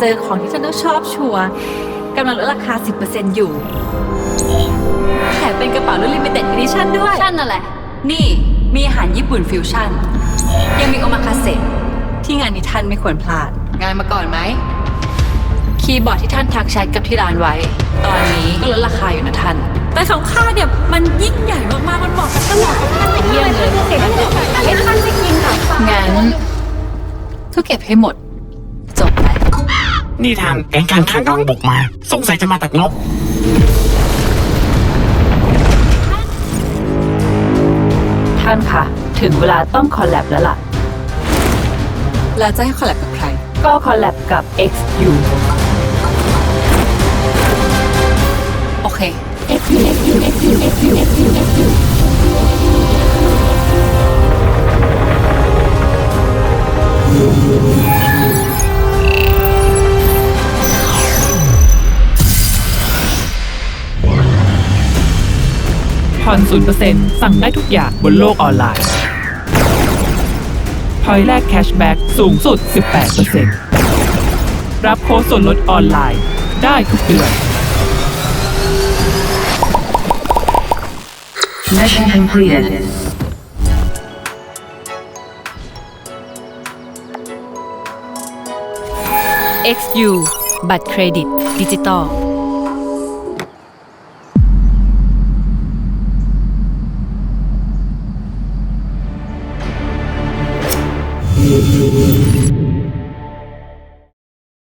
เจอของที่ฉันต้องชอบชัวร์กำลังลดราคา 10%อยู่ แถมเป็นกระเป๋ารุ่นลิมิเต็ดอีดิชั่นด้วย ชั่นนั่นแหละ นี่มีอาหารญี่ปุ่นฟิวชั่น ยังมีโอมาคาเสะที่งานนี้ท่านไม่ควรพลาด งานมาก่อนไหม คีย์บอร์ดที่ท่านทักแชทกับที่ร้านไว้ ตอนนี้ก็ลดราคาอยู่นะท่าน แต่ของข้าเนี่ยมันยิ่งใหญ่มากๆ มันเหมาะกับตลาดของท่านเยี่ยมเลยเห็นไหมให้ท่านไปกินค่ะงั้นก็เก็บให้หมดจบไป นี่ทางแก๊งการค้ากำลังบุกมา สงสัยจะมาตัดงบ ท่านค่ะถึงเวลาต้องคอลแลบแล้วล่ะแล้วจะให้คอลแลบกับใคร ก็คอลแลบกับ XU โอเค ผ่อน0%สั่งได้ทุกอย่างบนโลกออนไลน์พอยแรกแคชแบ็กสูงสุด 18%รับโค้ดส่วนลดออนไลน์ ได้ทุกเดือน Mission completed. XU บัตรเครดิตดิจิตอล